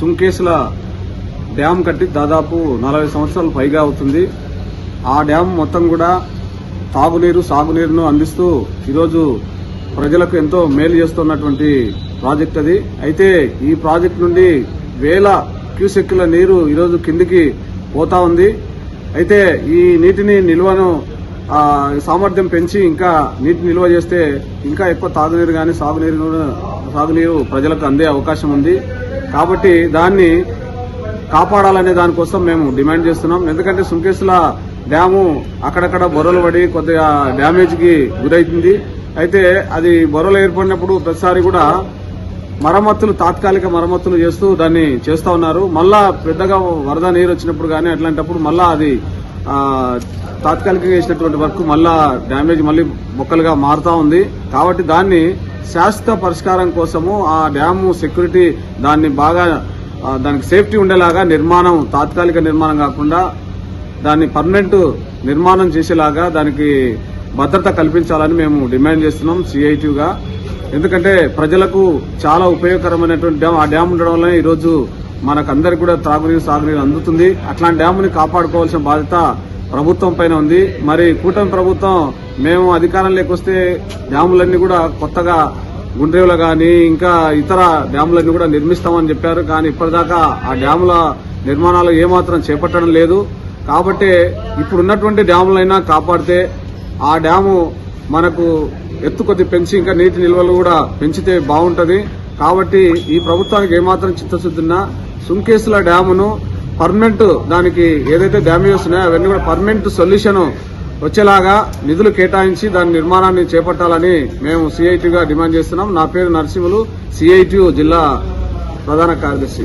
Sunkesula dam కట్టి దాదాపు నలభై సంవత్సరాలు పైగా అవుతుంది. ఆ డ్యామ్ మొత్తం కూడా తాగునీరు సాగునీరును అందిస్తూ ఈరోజు ప్రజలకు ఎంతో మేలు చేస్తున్నటువంటి ప్రాజెక్ట్ అది. అయితే ఈ ప్రాజెక్ట్ నుండి వేల క్యూసెక్కుల నీరు ఈరోజు కిందికి పోతా ఉంది. అయితే ఈ నీటిని నిల్వను సామర్థ్యం పెంచి ఇంకా నీటి నిల్వ చేస్తే ఇంకా ఎక్కువ తాగునీరు కానీ సాగునీరు సాగునీరు ప్రజలకు అందే అవకాశం ఉంది. కాబట్టి దాన్ని కాపాడాలనే దానికోసం మేము డిమాండ్ చేస్తున్నాం. ఎందుకంటే సుంకేసుల డ్యాము అక్కడక్కడ బొర్రలు పడి కొద్దిగా డ్యామేజ్కి గురైతుంది అయితే అది బొర్రలు ఏర్పడినప్పుడు ప్రతిసారి కూడా మరమ్మతులు తాత్కాలిక మరమ్మతులు చేస్తూ దాన్ని చేస్తూ ఉన్నారు. మళ్ళా పెద్దగా వరద నీరు వచ్చినప్పుడు కానీ అట్లాంటప్పుడు మళ్ళా అది తాత్కాలికంగా చేసినటువంటి వర్క్ మళ్ళా డ్యామేజ్ మళ్ళీ మొక్కలుగా మారుతూ ఉంది. కాబట్టి దాన్ని శాశ్వత పరిష్కారం కోసము ఆ డ్యాము సెక్యూరిటీ దాన్ని బాగా దానికి సేఫ్టీ ఉండేలాగా నిర్మాణం తాత్కాలిక నిర్మాణం కాకుండా దాన్ని పర్మనెంట్ నిర్మాణం చేసేలాగా దానికి భద్రత కల్పించాలని మేము డిమాండ్ చేస్తున్నాం సిఐటిగా. ఎందుకంటే ప్రజలకు చాలా ఉపయోగకరమైనటువంటి డ్యామ్ ఆ డ్యామ్ ఉండడం వల్ల ఈరోజు మనకందరికి కూడా త్రాగునీరు సాగునీరు అందుతుంది. అట్లాంటి డ్యాముని కాపాడుకోవాల్సిన బాధ్యత ప్రభుత్వం పైన ఉంది. మరి కూటమి ప్రభుత్వం మేము అధికారంలోకి వస్తే డ్యాములన్నీ కూడా కొత్తగా గుండ్రేవులు కానీ ఇంకా ఇతర డ్యాములన్నీ కూడా నిర్మిస్తామని చెప్పారు. కానీ ఇప్పటిదాకా ఆ డ్యాముల నిర్మాణాలు ఏమాత్రం చేపట్టడం లేదు. కాబట్టి ఇప్పుడున్నటువంటి డ్యాములైనా కాపాడితే ఆ డ్యాము మనకు ఎత్తు కొద్ది పెంచి ఇంకా నీటి నిల్వలు కూడా పెంచితే బాగుంటుంది. కాబట్టి ఈ ప్రభుత్వానికి ఏమాత్రం చిత్తశుద్ధిన్నా సుంకేసుల డ్యామును పర్మనెంట్ దానికి ఏదైతే డ్యామేజెస్ ఉన్నాయో అవన్నీ కూడా పర్మనెంట్ సొల్యూషన్ వచ్చేలాగా నిధులు కేటాయించి దాని నిర్మాణాన్ని చేపట్టాలని మేము సిఐటిగా డిమాండ్ చేస్తున్నాం. నా పేరు నరసింహులు సిఐటి జిల్లా ప్రధాన కార్యదర్శి.